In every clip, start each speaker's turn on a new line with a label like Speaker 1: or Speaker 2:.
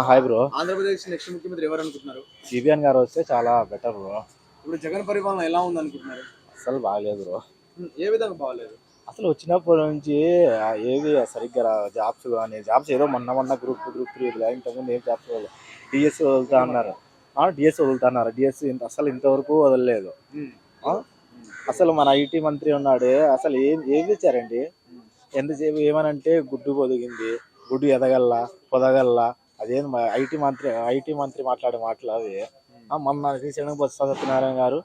Speaker 1: Hi bro
Speaker 2: Andhra Pradesh next ముఖ్యమంత్రి ఎవరు అనుకుంటున్నారు
Speaker 1: సిబిఎన్ గారు వస్తే చాలా బెటర్ బ్రో
Speaker 2: ఇప్పుడు జగన్ పరిపాలన ఎలా ఉంది అనుకుంటున్నారు
Speaker 1: అసలు బాగలేదు బ్రో
Speaker 2: ఏ విధంగా బాగలేదు?
Speaker 1: అసలు వచ్చినప్పటి నుంచి ఏవి సరిగ్గా జాబ్స్ కానీ జాబ్స్ ఏదో మొన్న మొన్న గ్రూప్ గ్రూప్ త్రీ ఇంతకుముందు ఏం జాబ్స్ డిఎస్ వదులుతా అన్నారు. డిఎస్ వదులుతా అన్నారు. డిఎస్ ఇంత అసలు ఇంతవరకు వదలలేదు? అసలు మన ఐటీ మంత్రి ఉన్నాడు అసలు ఏం ఏం తెచ్చారండి ఎంతసేపు ఏమనంటే గుడ్డు పొదిగింది. గుడ్డు ఎదగల్ల పొదగల్ల అదేం ఐటీ మంత్రి ఐటీ మంత్రి మాట్లాడే మాటలు అవి. మొన్న రీసెంట్గా బొత్స సత్యనారాయణ గారు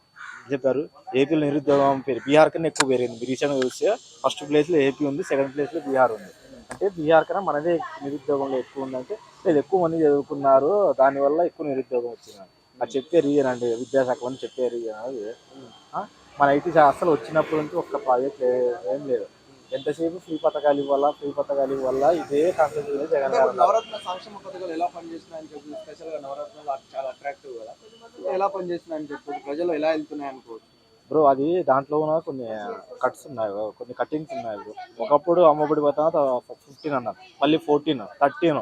Speaker 1: చెప్పారు ఏపీలో నిరుద్యోగం పేరు బీహార్ కన్నా ఎక్కువ పెరిగింది రీసెంట్గా చూస్తే ఫస్ట్ ప్లేస్లో ఏపీ ఉంది సెకండ్ ప్లేస్లో బీహార్ ఉంది. అంటే బీహార్ కన్నా మనదే నిరుద్యోగంలో ఎక్కువ ఉందంటే లేదు ఎక్కువ మంది చదువుకున్నారు దానివల్ల ఎక్కువ నిరుద్యోగం వచ్చింది. అది చెప్పే రీజన్ అండి విద్యాశాఖ అని చెప్పే రీజన్ అది. మన ఐటీ అసలు వచ్చినప్పుడు నుంచి ఒక్క ప్రాజెక్ట్ ఏం లేదు. ఎంతసేపు ఫ్రీ పథకాలు ఇవ్వాలా ఫ్రీ పథకాలు ఇవ్వాలా? ఇదే కాన్సెప్ట్ జగన్ గారు
Speaker 2: నవరత్న సంక్షేమ పథకాలు ఎలా పనిచేస్తున్నాయని చెప్పి స్పెషల్గా నవరత్నాలు చాలా అట్రాక్టివ్ కదా. ఎలా పనిచేస్తున్నాయని చెప్పి ప్రజలు ఎలా వెళ్తున్నాయి అనుకోవచ్చు?
Speaker 1: బ్రో అది దాంట్లో ఉన్న కొన్ని కట్స్ ఉన్నాయి కొన్ని కటింగ్స్ ఉన్నాయి బ్రో. ఒకప్పుడు అమ్మఒడి పథకం ఫిఫ్టీన్ అన్నారు మళ్ళీ ఫోర్టీన్ థర్టీన్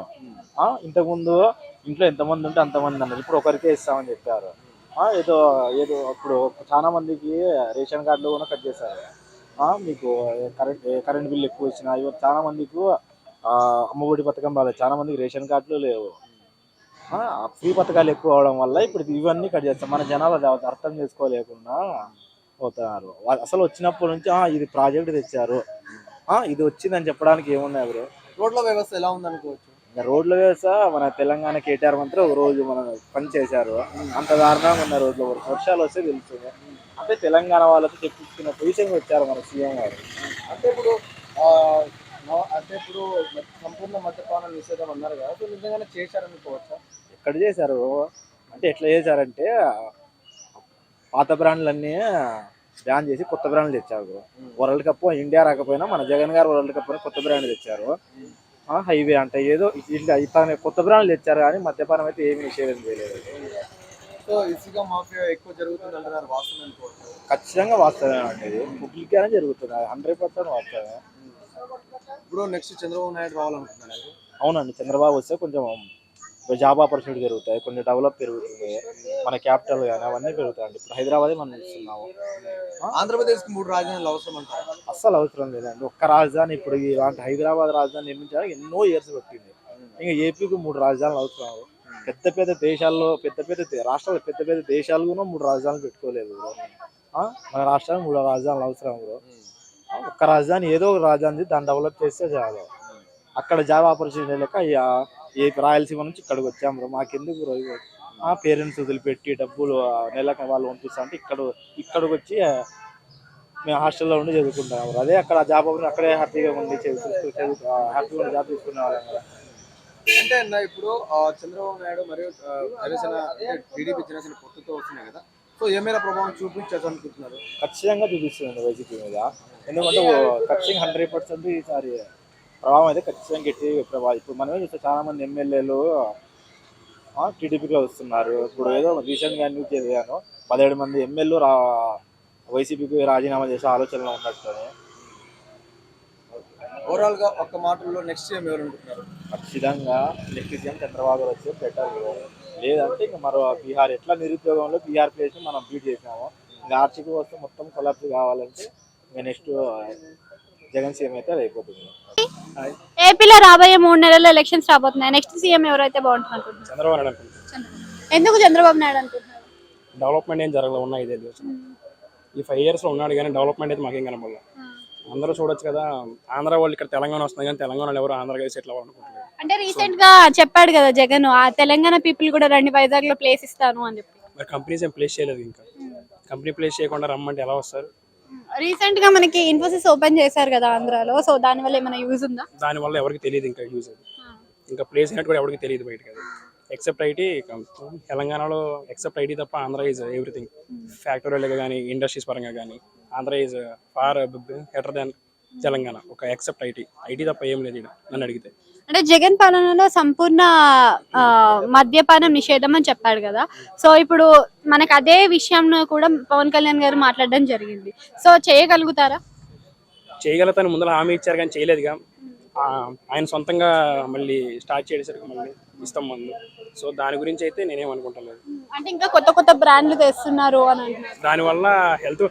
Speaker 1: ఇంతకుముందు ఇంట్లో ఎంతమంది ఉంటే అంతమంది అన్నారు. ఇప్పుడు ఒకరికే ఇస్తామని చెప్పారు. ఏదో ఏదో ఇప్పుడు చాలా మందికి రేషన్ కార్డులు కూడా కట్ చేశారు. మీకు కరెంట్ కరెంట్ బిల్ ఎక్కువ వచ్చిన ఇవి చాలా మందికి అమ్మఒడి పథకం రాలేదు చాలా మందికి రేషన్ కార్డులు లేవు. ఆ, ఫ్రీ పథకాలు ఎక్కువ అవడం వల్ల ఇప్పుడు ఇవన్నీ కట్ చేస్తాం. మన జనాలు అర్థం చేసుకోలేకుండా పోతున్నారు అసలు వచ్చినప్పటి నుంచి "ఆ, ఇది ప్రాజెక్ట్ తెచ్చారు. ఆ, ఇది వచ్చిందని చెప్పడానికి ఏమున్నాయి బ్రో?
Speaker 2: రోడ్ల వ్యవస్థ ఎలా ఉంది అనుకోవచ్చు
Speaker 1: ఇంకా రోడ్ల వ్యవస్థ మన తెలంగాణ కేటీఆర్ మంత్రి ఒక రోజు మన పని చేశారు. అంత దారుణంగా ఉన్న రోడ్లు వర్షాలు వస్తే తెలుస్తుంది. అంటే తెలంగాణ వాళ్ళతో చెప్పించుకున్న పొజిషన్కి వచ్చారు మన సీఎం గారు.
Speaker 2: అంటే ఇప్పుడు అంటే ఇప్పుడు సంపూర్ణ మద్యపాన నిషేధం అన్నారు కదా సో నిజంగానే చేశారనుకోవచ్చా
Speaker 1: ఎక్కడ చేశారు? అంటే ఎట్లా చేశారంటే పాత బ్రాండ్లన్నీ బ్యాన్ చేసి కొత్త బ్రాండ్లు తెచ్చారు వరల్డ్ కప్ ఇండియా రాకపోయినా మన జగన్ గారు వరల్డ్ కప్ కొత్త బ్రాండ్ తెచ్చారు. ఆ, హైవే అంటే ఏదో ఇట్లా కొత్త బ్రాండ్లు తెచ్చారు కానీ మద్యపానం అయితే ఏమీ నిషేధం చేయలేదు.
Speaker 2: సో ఇసుక మాఫియా ఎక్కువ జరుగుతుంది అంటున్నారు వాస్తవం అనుకోవచ్చు.
Speaker 1: ఖచ్చితంగా వాస్తవమే అండి. పబ్లిక్గానే జరుగుతుంది. హండ్రెడ్ పర్సెంట్ వాస్తవమే.
Speaker 2: ఇప్పుడు నెక్స్ట్ చంద్రబాబు నాయుడు రావాలనుకుంటున్నారు?
Speaker 1: అవునండి. చంద్రబాబు వస్తే కొంచెం జాబ్ ఆపర్చునిటీ జరుగుతాయి కొంచెం డెవలప్ పెరుగుతుంది. మన క్యాపిటల్ కానీ అవన్నీ పెరుగుతాయండి. ఇప్పుడు హైదరాబాదే మనం చూస్తున్నాము.
Speaker 2: ఆంధ్రప్రదేశ్కి మూడు రాజధానులు అవసరం అంటారు?
Speaker 1: అస్సలు అవసరం లేదండి. ఒక్క రాజధాని ఇప్పుడు ఇలాంటి హైదరాబాద్ రాజధాని నిర్మించడానికి ఎన్నో ఇయర్స్ పట్టింది ఇంకా ఏపీకి మూడు రాజధానులు అవసరం. పెద్ద పెద్ద దేశాల్లో పెద్ద పెద్ద రాష్ట్రాలు పెద్ద పెద్ద దేశాలు కూడా మూడు రాజధానులు పెట్టుకోలేదు బ్రో. ఆ? మన రాష్ట్రానికి మూడు రాజధానులు అవసరం బ్రో. ఒక్క రాజధాని ఏదో ఒక రాజధాని దాన్ని డెవలప్ చేస్తే చాలు. అక్కడ జాబ్ ఆపర్చునిటీ లేక ఏ రాయలసీమ నుంచి ఇక్కడికి వచ్చాం బ్రో. మాకెందుకు బ్రో ఆ పేరెంట్స్ వదిలిపెట్టి డబ్బులు ఆ, నెలకు వాళ్ళు పంపిస్తా అంటే ఇక్కడ ఇక్కడికి వచ్చి మేము హాస్టల్లో ఉండి చదువుకుంటాం బ్రో. అదే అక్కడ జాబ్ అక్కడే హ్యాపీగా ఉండి చదువు చదువు హ్యాపీగా ఉండి జాబ్ తీసుకునే వాళ్ళం కదా
Speaker 2: అంటే అన్న ఇప్పుడు చంద్రబాబు నాయుడు మరియు జనసేన టీడీపీ జనసేన పొత్తుతో వస్తున్నాయి కదా. సో ఏమైనా ప్రభావం చూపించదు అనుకుంటున్నారు?
Speaker 1: ఖచ్చితంగా చూపిస్తుంది వైసీపీ మీద. ఎందుకంటే ఖచ్చితంగా హండ్రెడ్ పర్సెంట్ ఈసారి ప్రభావం అయితే ఖచ్చితంగా గట్టి ప్రభావం ఇప్పుడు మనమే చూస్తే చాలా మంది ఎమ్మెల్యేలు టీడీపీలో వస్తున్నారు. ఇప్పుడు ఏదో రీసెంట్గా న్యూస్ చదివాను పదిహేడు మంది ఎమ్మెల్యేలు రా వైసీపీకి రాజీనామా చేసే ఆలోచనలో ఉన్నట్టు
Speaker 2: ఓవరాల్గా ఒక్క మాటల్లో నెక్స్ట్ సీఎం ఎవరు అనుకుంటున్నారు?
Speaker 1: ఖచ్చితంగా నెక్స్ట్ సీఎం చంద్రబాబు గారు వస్తే బెటర్ లేదంటే ఇంకా మరో బీహార్ ఎట్లా నిరుద్యోగంలో బీహార్ ప్లేస్ మనం బీట్ చేసినాము ఇంకా ఆర్థిక వ్యవస్థ మొత్తం కొలాప్స్ కావాలంటే ఇంకా నెక్స్ట్ జగన్ సీఎం అయితే అది అయిపోతుంది.
Speaker 3: ఏపీలో రాబోయే మూడు నెలల్లో ఎలక్షన్స్ రాబోతున్నాయి. నెక్స్ట్ సీఎం ఎవరైతే బాగుంటుంది అనుకుంటున్నారు?
Speaker 4: చంద్రబాబు నాయుడు అనుకుంటున్నాను
Speaker 3: ఎందుకు చంద్రబాబు నాయుడు అనుకుంటున్నారు?
Speaker 4: డెవలప్మెంట్ ఏం జరగలేదు ఉన్న ఐదేళ్ళు ఈ ఫైవ్ ఇయర్స్లో ఉన్నాడు కానీ డెవలప్మెంట్ అయితే మాకేం కనపడలేదు అందరూ చూడొచ్చు కదా. ఆంధ్ర వాళ్ళు ఇక్కడ తెలంగాణ వస్తుంది కానీ తెలంగాణలో ఎవరు ఆంధ్ర కలిసి సెటిల్ అవ్వాలనుకుంటున్నారు
Speaker 3: అంటే రీసెంట్గా చెప్పాడు కదా జగన్ ఆ తెలంగాణ పీపుల్ కూడా రండి వైజాగ్లో ప్లేస్ ఇస్తాను అని చెప్పి.
Speaker 4: మరి కంపెనీస్ ఏం ప్లేస్ చేయలేదు ఇంకా. కంపెనీ ప్లేస్ చేయకుండా రమ్మంటే ఎలా వస్తారు?
Speaker 3: రీసెంట్గా మనకి ఇన్ఫోసిస్ ఓపెన్ చేశారు కదా ఆంధ్రాలో సో దాని వల్ల ఏమైనా యూజ్ ఉందా?
Speaker 4: దానివల్ల ఎవరికి తెలియదు ఇంకా యూజ్ ఇంకా ప్లేస్ అయినట్టు కూడా ఎవరికి తెలియదు బయటకి ఎక్సెప్ట్ ఐటీ తెలంగాణలో ఎక్సెప్ట్ ఐటీ తప్ప ఆంధ్ర ఈజ్ ఎవ్రీథింగ్ ఫ్యాక్టరీలుగా కానీ ఇండస్ట్రీస్ పరంగా కానీ Andhra is far better than Telangana. ఒక ఎక్సెప్ట్ ఐటీ ఐటీ తప్ప ఏం లేదు నన్ను అడిగితే.
Speaker 3: అంటే జగన్ పాలనలో సంపూర్ణ మద్యపానం నిషేధం అని చెప్పాడు కదా. సో ఇప్పుడు మనకి అదే విషయంలో కూడా పవన్ కళ్యాణ్ గారు మాట్లాడడం జరిగింది. సో చేయగలుగుతారా?
Speaker 4: చేయగలుగుతాను ముందర హామీ ఇచ్చారు కానీ చేయలేదుగా. ఆయన సొంతంగా మళ్ళీ స్టార్ట్ చేసేసరికి మళ్ళీ ఇస్తాం మందు. సో దాని గురించి అయితే నేనేం అనుకుంటలేదు.
Speaker 3: అంటే ఇంకా కొత్త కొత్త బ్రాండ్లు తెస్తున్నారు అని
Speaker 4: దానివల్ల హెల్త్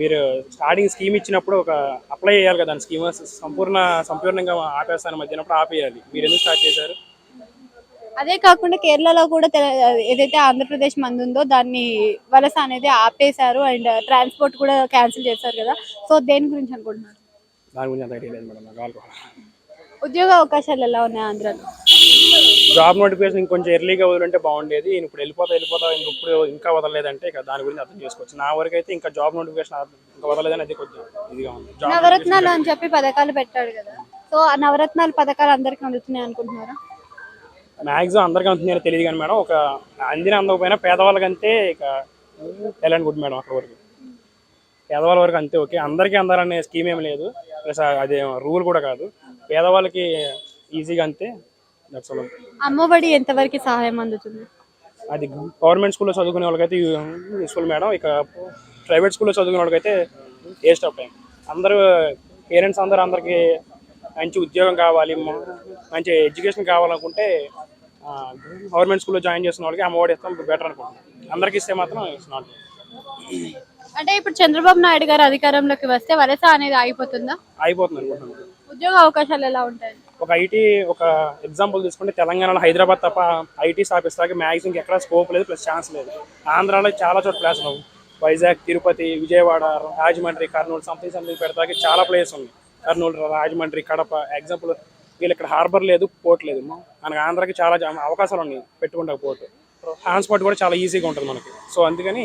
Speaker 4: మీరు స్టార్టింగ్ స్కీమ్ ఇచ్చినప్పుడు ఒక అప్లై చేయాలి కదా దాని స్కీమ్ సంపూర్ణ సంపూర్ణంగా ఆపేస్తాను మధ్యనప్పుడు ఆపేయాలి. మీరు ఎందుకు స్టార్ట్ చేశారు?
Speaker 3: అదే కాకుండా కేరళలో కూడా ఏదైతే ఆంధ్రప్రదేశ్ మంది ఉందో దాన్ని వలస అనేది ఆపేశారు అండ్ ట్రాన్స్పోర్ట్ కూడా క్యాన్సిల్ చేశారు కదా. సో దేని గురించి అనుకుంటున్నారు?
Speaker 4: దాని గురించి అంత ఐడియా లేదు మేడం నాకు ఆల్కహాల్
Speaker 3: ఉద్యోగ అవకాశాలు ఎలా ఉన్నాయి ఆంధ్రాలో?
Speaker 4: జాబ్ నోటిఫికేషన్ ఇంకొంచెం ఎర్లీగా వదిలింటే బాగుండేది. నేను ఇప్పుడు వెళ్ళిపోతా వెళ్ళిపోతా ఇంక ఇప్పుడు ఇంకా వదలలేదంటే ఇక దాని గురించి అర్థం చేసుకోవచ్చు. నా వరకు అయితే ఇంకా జాబ్ నోటిఫికేషన్ ఇంకా వదలలేదని అది కొంచెం ఇదిగా ఉంది.
Speaker 3: నవరత్నాలు అని చెప్పి పథకాలు పెట్టాడు కదా. సో ఆ నవరత్నాలు పథకాలు అందరికీ అందుతున్నాయి అనుకుంటున్నారా?
Speaker 4: మ్యాక్సిమం అందరికీ అందుతుందని తెలియదు కానీ మేడం ఒక అందిన అందకపోయినా పేదవాళ్ళకంటే ఇక ఎలాంటి గుడ్ మేడం అక్కడ వరకు. పేదవాళ్ళ వరకు అంతే ఓకే. అందరికీ అందాలనే స్కీమ్ ఏం లేదు. ప్లస్ అదే రూల్ కూడా కాదు. పేదవాళ్ళకి ఈజీగా అంతే.
Speaker 3: అమ్మఒడి ఎంతవరకు సహాయం అందుతుంది?
Speaker 4: అది గవర్నమెంట్ స్కూల్లో చదువుకునే వాళ్ళకైతే యూస్ఫుల్ మేడం ఇక ప్రైవేట్ స్కూల్లో చదువుకునే వాళ్ళకైతే వేస్ట్ ఆఫ్ టైం అందరూ పేరెంట్స్ అందరూ అందరికీ మంచి ఉద్యోగం కావాలి మంచి ఎడ్యుకేషన్ కావాలనుకుంటే గవర్నమెంట్ స్కూల్లో జాయిన్ చేసిన వాళ్ళకి అమ్మఒడి ఇస్తాం బెటర్ అనుకుంటున్నాం. అందరికి ఇస్తే మాత్రం నాట్
Speaker 3: అంటే ఇప్పుడు చంద్రబాబు నాయుడు గారు అధికారంలోకి వస్తే వలస అనేది ఆగిపోతుందా?
Speaker 4: అయిపోతుంది అనుకుంటున్నాను
Speaker 3: ఉద్యోగ అవకాశాలు ఎలా ఉంటాయి?
Speaker 4: ఒక ఐటీ ఒక ఎగ్జాంపుల్ తీసుకుంటే తెలంగాణలో హైదరాబాద్ తప్ప ఐటీ స్థాపిస్తాకి మ్యాక్సిమం ఎక్కడ స్కోప్ లేదు ప్లస్ ఛాన్స్ లేదు. ఆంధ్రాలో చాలా చోట్ల ప్లేస్ ఉన్నాయి వైజాగ్ తిరుపతి విజయవాడ రాజమండ్రి కర్నూలు సంథింగ్ సంథింగ్ పెడతాకి చాలా ప్లేస్ ఉంది కర్నూలు రాజమండ్రి కడప ఎగ్జాంపుల్ వీళ్ళు ఇక్కడ హార్బర్ లేదు పోర్ట్ లేదు. మనకి ఆంధ్రాకి చాలా అవకాశాలు ఉన్నాయి పెట్టుకుంటా పోర్ట్ ట్రాన్స్పోర్ట్ కూడా చాలా ఈజీగా ఉంటుంది మనకి. సో అందుకని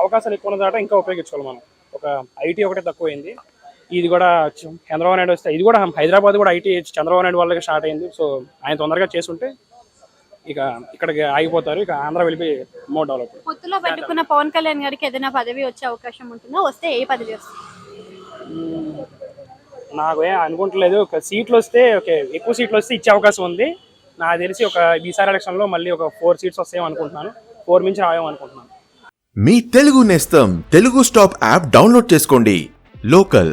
Speaker 4: అవకాశాలు ఎక్కువ ఉన్న దాట ఇంకా ఉపయోగించుకోవాలి మనం. ఒక ఐటీ ఒకటే తక్కువైంది. ఇది కూడా చంద్రబాబు నాయుడు వస్తే ఇది కూడా హైదరాబాద్ కూడా ఐటీ చంద్రబాబు నాయుడు వాళ్ళకి స్టార్ట్ అయింది. సో ఆయన తొందరగా చేసుంటే ఇక ఇక్కడికి ఆగిపోతారు. ఇక ఆంధ్ర వెళ్ళిపోయి మోర్ డెవలప్
Speaker 3: పొత్తులో పెట్టుకున్న పవన్ కళ్యాణ్ గారికి ఏదైనా పదవి వచ్చే అవకాశం ఉంటుందా? వస్తే ఏ పదవి వస్తుంది?
Speaker 4: నాకు ఏం అనుకుంటలేదు. ఒక సీట్లు వస్తే ఓకే ఎక్కువ సీట్లు వస్తే ఇచ్చే అవకాశం ఉంది. నాకు తెలిసి ఒక ఈసారి ఎలక్షన్లో మళ్ళీ ఒక ఫోర్ సీట్స్ వస్తాయేమో అనుకుంటున్నాను. ఫోర్ మించి రావేమో అనుకుంటున్నాను.
Speaker 5: మీ తెలుగు నేస్తం తెలుగు స్టాప్ యాప్ డౌన్లోడ్ చేసుకోండి. లోకల్.